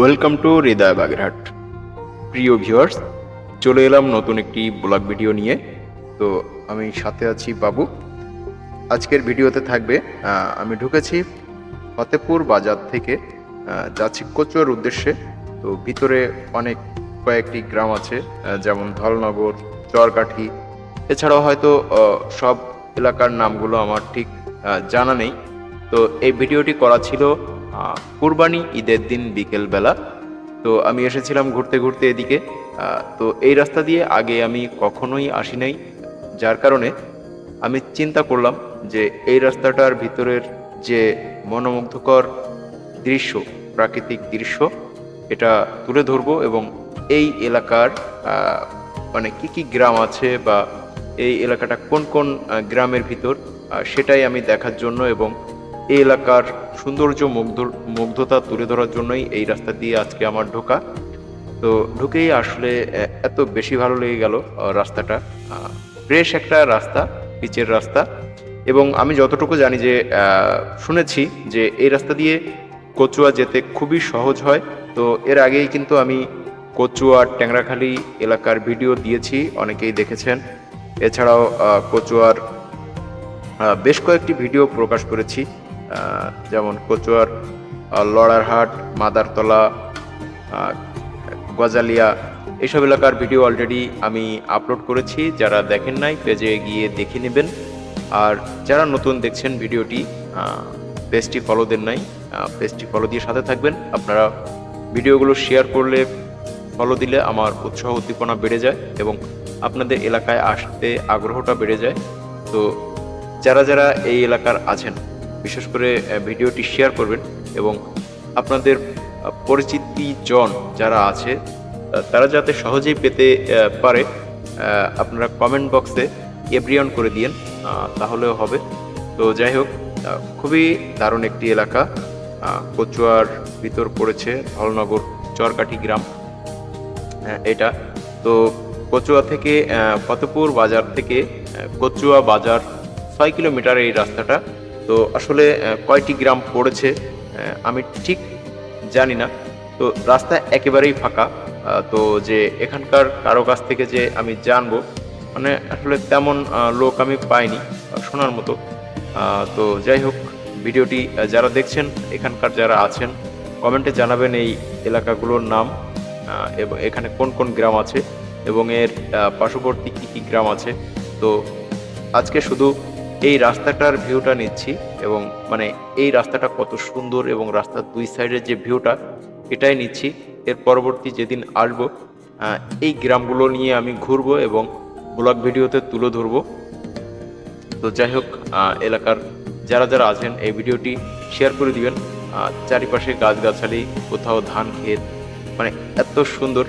Welcome to হৃদয় বাগেরহাট প্রিয় viewers চলে এলাম নতুন একটি ব্লগ ভিডিও নিয়ে। তো আমি সাথে আছি বাবু। আজকের ভিডিওতে থাকবে আমি ঢুকেছি ফতেপুর বাজার থেকে যাচ্ছি কচুয়ার উদ্দেশ্যে। তো ভিতরে অনেক কয়েকটি গ্রাম আছে যেমন ধলনগর, চরকাঠি। এছাড়াও হয়তো সব এলাকার নামগুলো আমার ঠিক জানা নেই। তো এই ভিডিওটি করা ছিল কুরবানি ঈদের দিন বিকেলবেলা। তো আমি এসেছিলাম ঘুরতে ঘুরতে এদিকে। তো এই রাস্তা দিয়ে আগে আমি কখনোই আসি নাই। যার কারণে আমি চিন্তা করলাম যে এই রাস্তাটার ভিতরের যে মনোমুগ্ধকর দৃশ্য, প্রাকৃতিক দৃশ্য, এটা তুলে ধরবো এবং এই এলাকার মানে কি কি গ্রাম আছে বা এই এলাকাটা কোন কোন গ্রামের ভিতর সেটাই আমি দেখার জন্য এবং এই এলাকার সৌন্দর্য মুগ্ধ মুগ্ধতা তুলে ধরার জন্যই এই রাস্তা দিয়ে আজকে আমার ঢোকা। তো ঢুকেই আসলে এত বেশি ভালো লেগে গেল রাস্তাটা। ফ্রেশ একটা রাস্তা পিচের রাস্তা। এবং আমি যতটুকু জানি যে শুনেছি যে এই রাস্তা দিয়ে কচুয়া যেতে খুবই সহজ হয়। তো এর আগেই কিন্তু আমি কচুয়া ট্যাংরাখালি এলাকার ভিডিও দিয়েছি, অনেকেই দেখেছেন। এছাড়াও কচুয়ার বেশ কয়েকটি ভিডিও প্রকাশ করেছি। যেমন কচুয়ার লড়ারহাট, মাদারতলা গজালিয়া, এইসব এলাকার ভিডিও অলরেডি আমি আপলোড করেছি। যারা দেখেন নাই পেজে গিয়ে দেখে নেবেন। আর যারা নতুন দেখছেন ভিডিওটি পেজটি ফলো দেন নাই পেজটি ফলো দিয়ে সাথে থাকবেন। আপনারা ভিডিওগুলো শেয়ার করলে ফলো দিলে আমার উৎসাহ উদ্দীপনা বেড়ে যায় এবং আপনাদের এলাকায় আসতে আগ্রহটা বেড়ে যায়। তো যারা যারা এই এলাকার আছেন বিশেষ করে ভিডিওটি শেয়ার করবেন এবং আপনাদের পরিচিতি জন যারা আছে তারা যাতে সহজেই পেতে পারে আপনারা কমেন্ট বক্সে এভরিয়ন করে দিয়েন তাহলেও হবে। তো যাই হোক খুবই দারুণ একটি এলাকা কচুয়ার ভিতর পড়েছে ধলনগর চরকাঠি গ্রাম হ্যাঁ, এটা। তো কচুয়া থেকে ফতেপুর বাজার থেকে কচুয়া বাজার ছয় কিলোমিটার এই রাস্তাটা তো আসলে কয়টি গ্রাম পড়েছে আমি ঠিক জানি না। তো রাস্তা একেবারেই ফাঁকা তো যে এখানকার কারও কাছ থেকে যে আমি জানব মানে আসলে তেমন লোক আমি পাইনি শোনার মতো। তো যাই হোক, ভিডিওটি যারা দেখছেন, এখানকার যারা আছেন, কমেন্টে জানাবেন এই এলাকাগুলোর নাম এবং এখানে কোন কোন গ্রাম আছে, এবং এর পার্শ্ববর্তী কী কী গ্রাম আছে। তো আজকে শুধু এই রাস্তাটার ভিউটা নিচ্ছি এবং মানে এই রাস্তাটা কত সুন্দর এবং রাস্তার দুই সাইডের যে ভিউটা এটাই নিচ্ছি। এর পরবর্তী যেদিন আসব এই গ্রামগুলো নিয়ে আমি ঘুরবো এবং ব্লগ ভিডিওতে তুলে ধরবো। তো যাই হোক এলাকার যারা যারা আছেন, এই ভিডিওটি শেয়ার করে দিবেন। চারিপাশে গাছগাছালি, কোথাও ধান ক্ষেত মানে এত সুন্দর।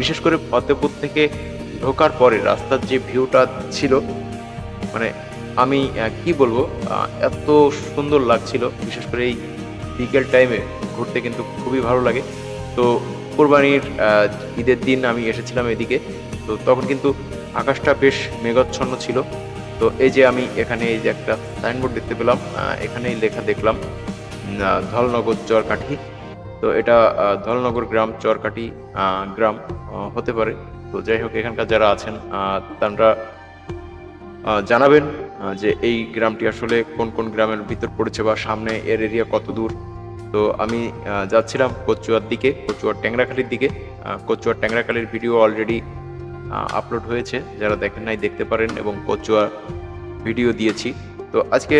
বিশেষ করে ফতেপুর থেকে ঢোকার পরে রাস্তার যে ভিউটা ছিল মানে আমি কি বলব এত সুন্দর লাগছিল, বিশেষ করে এই বিকেল টাইমে ঘুরতে কিন্তু খুবই ভালো লাগে। তো কোরবানির ঈদের দিন আমি এসেছিলাম এদিকে, তো তখন কিন্তু আকাশটা বেশ মেঘাচ্ছন্ন ছিল। তো এই যে আমি এখানে এই যে একটা সাইনবোর্ড দেখতে পেলাম এখানেই লেখা দেখলাম ধলনগর চরকাঠি। তো এটা ধলনগর গ্রাম, চরকাঠি গ্রাম হতে পারে। তো যাই হোক, এখানকার যারা আছেন তারা জানাবেন যে এই গ্রামটি আসলে কোন কোন গ্রামের ভিতর পড়েছে বা সামনে এর এরিয়া কত দূর। তো আমি যাচ্ছিলাম কচুয়ার দিকে, কচুয়ার ট্যাংরাখালির দিকে। কচুয়ার ট্যাংরাখালির ভিডিও অলরেডি আপলোড হয়েছে। যারা দেখেন নাই, দেখতে পারেন এবং কচুয়া ভিডিও দিয়েছি। তো আজকে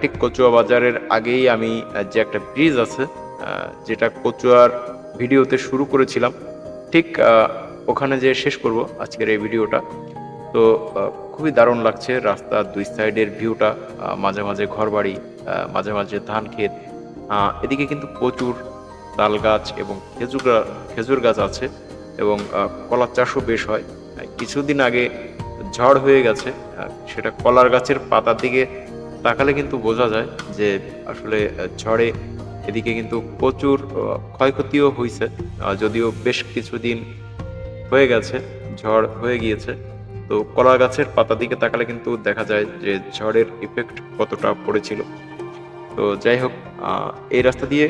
ঠিক কচুয়া বাজারের আগেই আমি যে একটা ব্রিজ আছে যেটা কচুয়ার ভিডিওতে শুরু করেছিলাম, ঠিক ওখানে যে শেষ করব আজকের এই ভিডিওটা। তো খুবই দারুণ লাগছে রাস্তার দুই সাইডের ভিউটা মাঝে মাঝে ঘরবাড়ি মাঝে মাঝে ধান ক্ষেত। এদিকে কিন্তু প্রচুর তাল গাছ এবং খেজুর খেজুর গাছ আছে এবং কলার চাষও বেশ হয়। কিছুদিন আগে ঝড় হয়ে গেছে সেটা কলার গাছের পাতার দিকে তাকালে কিন্তু বোঝা যায় যে আসলে ঝড়ে এদিকে কিন্তু প্রচুর ক্ষয়ক্ষতিও হয়েছে যদিও বেশ কিছুদিন হয়ে গেছে, ঝড় হয়ে গিয়েছে। তো কলা গাছের পাতা দিকে তাকালে কিন্তু দেখা যায় যে ঝড়ের ইফেক্ট কতটা পড়েছিল। তো যাই হোক এই রাস্তা দিয়ে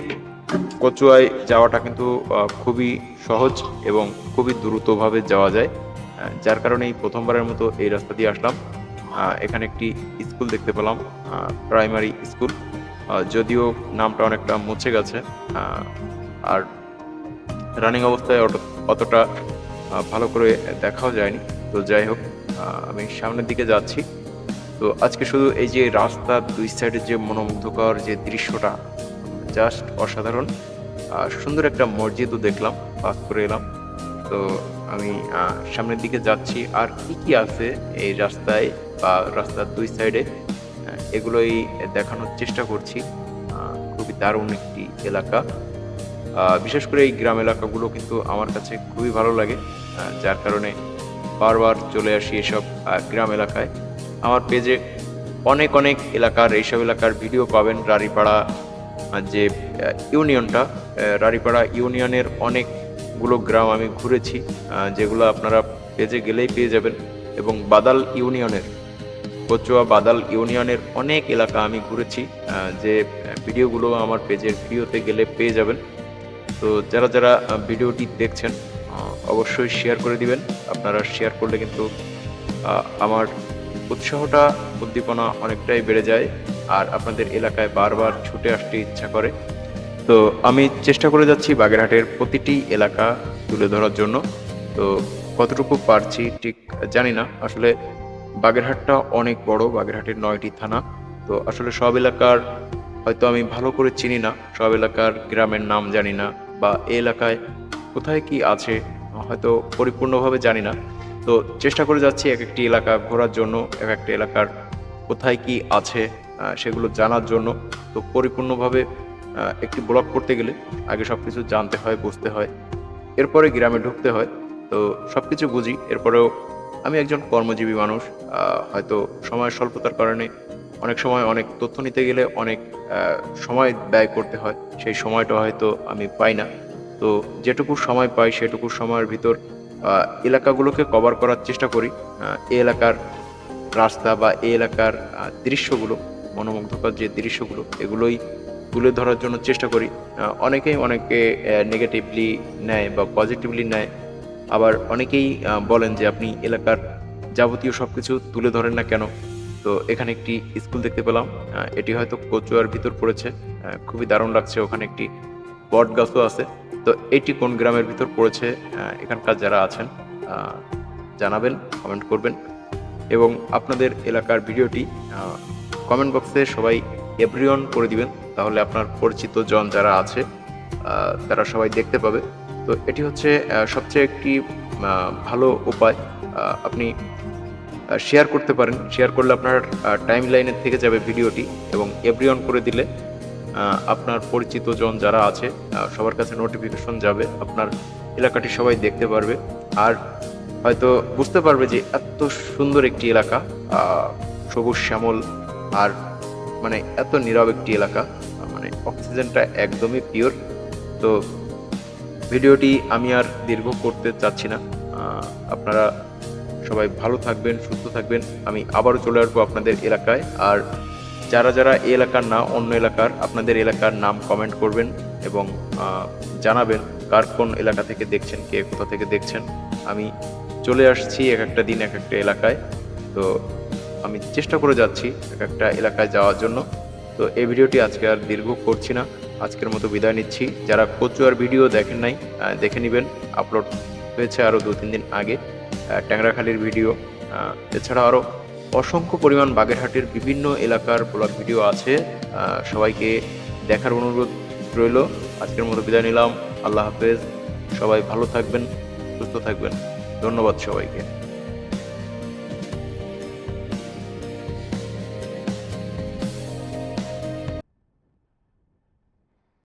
কচুয়ায় যাওয়াটা কিন্তু খুবই সহজ এবং খুবই দ্রুতভাবে যাওয়া যায়। যার কারণে এই প্রথমবারের মতো এই রাস্তা দিয়ে আসলাম। এখানে একটি স্কুল দেখতে পেলাম প্রাইমারি স্কুল। যদিও নামটা অনেকটা মুছে গেছে আর রানিং অবস্থায় অতটা ভালো করে দেখাও যায়নি। তো যাই হোক আমি সামনের দিকে যাচ্ছি। তো আজকে শুধু এই যে রাস্তার দুই সাইডের যে মনোমুগ্ধকর যে দৃশ্যটা জাস্ট অসাধারণ। সুন্দর একটা মসজিদও দেখলাম পাস করে এলাম। তো আমি সামনের দিকে যাচ্ছি। আর কি কি আছে এই রাস্তায় বা রাস্তার দুই সাইডে এগুলোই দেখানোর চেষ্টা করছি। খুবই দারুণ একটি এলাকা। বিশেষ করে এই গ্রাম এলাকাগুলো কিন্তু আমার কাছে খুবই ভালো লাগে। যার কারণে বারবার চলে আসি এসব গ্রাম এলাকায়। আমার পেজে অনেক অনেক এলাকার এইসব এলাকার ভিডিও পাবেন রানীপাড়া আহ, যে ইউনিয়নটা। আহ, রানীপাড়া ইউনিয়নের অনেকগুলো গ্রাম আমি ঘুরেছি যেগুলো আপনারা পেজে গেলেই পেয়ে যাবেন। এবং বাদাল ইউনিয়নের কচুয়া বাদাল ইউনিয়নের অনেক এলাকা আমি ঘুরেছি যে ভিডিওগুলো আমার পেজের ভিডিওতে গেলে পেয়ে যাবেন। তো যারা যারা ভিডিওটি দেখছেন অবশ্যই শেয়ার করে দিবেন। আপনারা শেয়ার করলে কিন্তু আমার উৎসাহটা, উদ্দীপনা অনেকটাই বেড়ে যায় আর আপনাদের এলাকায় বারবার ছুটে আসতে ইচ্ছা করে। তো আমি চেষ্টা করে যাচ্ছি বাগেরহাটের প্রতিটি এলাকা তুলে ধরার জন্য। তো কতটুকু পারছি ঠিক জানি না। আসলে বাগেরহাটটা অনেক বড়, বাগেরহাটের নয়টি থানা। তো আসলে সব এলাকার হয়তো আমি ভালো করে চিনি না। সব এলাকার গ্রামের নাম জানি না বা এলাকায় কোথায় কি আছে হয়তো পরিপূর্ণভাবে জানি না। তো চেষ্টা করে যাচ্ছি এক একটি এলাকা ঘোরার জন্য, এক একটা এলাকার কোথায় কি আছে সেগুলো জানার জন্য। তো পরিপূর্ণভাবে একটি ব্লগ করতে গেলে আগে সব কিছু জানতে হয়, বুঝতে হয়। এরপরে গ্রামে ঢুকতে হয়। তো সব কিছু বুঝি। এরপরেও আমি একজন কর্মজীবী মানুষ হয়তো সময়ের স্বল্পতার কারণে অনেক সময় অনেক তথ্য নিতে গেলে অনেক সময় ব্যয় করতে হয়। সেই সময়টা হয়তো আমি পাই না। তো যেটুকু সময় পাই, সেটুকু সময়ের ভিতর এলাকাগুলোকে কভার করার চেষ্টা করি। এই এলাকার রাস্তা বা এই এলাকার দৃশ্যগুলো, মনোমুগ্ধকর যে দৃশ্যগুলো, এগুলোই তুলে ধরার জন্য চেষ্টা করি। অনেকেই অনেকে নেগেটিভলি নেয় বা পজিটিভলি নেয়। আবার অনেকেই বলেন যে আপনি এলাকার যাবতীয় সব কিছু তুলে ধরেন না কেন? তো এখানে একটি স্কুল দেখতে পেলাম। এটি হয়তো কচুয়ার ভিতর পড়েছে। খুবই দারুণ লাগছে। ওখানে একটি বট গাছও আছে। তো এটি কোন গ্রামের ভিতর পড়েছে এখানকার যারা আছেন জানাবেন কমেন্ট করবেন। এবং আপনাদের এলাকার ভিডিওটি কমেন্ট বক্সে সবাই এভরিওয়ান করে দিবেন, তাহলে আপনার পরিচিত জন যারা আছে তারা সবাই দেখতে পাবে। তো এটি হচ্ছে সবচেয়ে একটি ভালো উপায় আপনি শেয়ার করতে পারেন। শেয়ার করলে আপনার টাইম লাইনের থেকে যাবে ভিডিওটি, এবং এভরিওয়ান করে দিলে আপনার পরিচিত জন যারা আছে সবার কাছে নোটিফিকেশন যাবে, আপনার এলাকাটি সবাই দেখতে পারবে। আর হয়তো বুঝতে পারবে যে এত সুন্দর একটি এলাকা সবুজ শ্যামল, আর মানে এত নীরব একটি এলাকা মানে অক্সিজেনটা একদমই পিওর তো ভিডিওটি আমি আর দীর্ঘ করতে চাচ্ছি না। আপনারা সবাই ভালো থাকবেন, সুস্থ থাকবেন। আমি আবারও চলে আসব আপনাদের এলাকায়। আর যারা যারা এই এলাকার না, অন্য এলাকার, আপনাদের এলাকার নাম কমেন্ট করবেন এবং জানাবেন কার কোন এলাকা থেকে দেখছেন, কে কোথা থেকে দেখছেন। আমি চলে আসছি এক একটা দিন, এক একটা এলাকায়। তো আমি চেষ্টা করে যাচ্ছি এক একটা এলাকায় যাওয়ার জন্য। তো এই ভিডিওটি আজকে আর দীর্ঘ করছি না। আজকের মতো বিদায় নিচ্ছি। যারা কচুয়ার ভিডিও দেখেন নাই দেখে নেবেন। আপলোড হয়েছে আরও দু তিন দিন আগে। ট্যাংরাখালির ভিডিও এছাড়া আরও অসংখ্য পরিমাণ বাগেরহাটের বিভিন্ন এলাকার ব্লগ ভিডিও আছে। সবাইকে দেখার অনুরোধ রইল। আজকের মতো বিদায় নিলাম। আল্লাহ হাফেজ। সবাই ভালো থাকবেন, সুস্থ থাকবেন। ধন্যবাদ সবাইকে।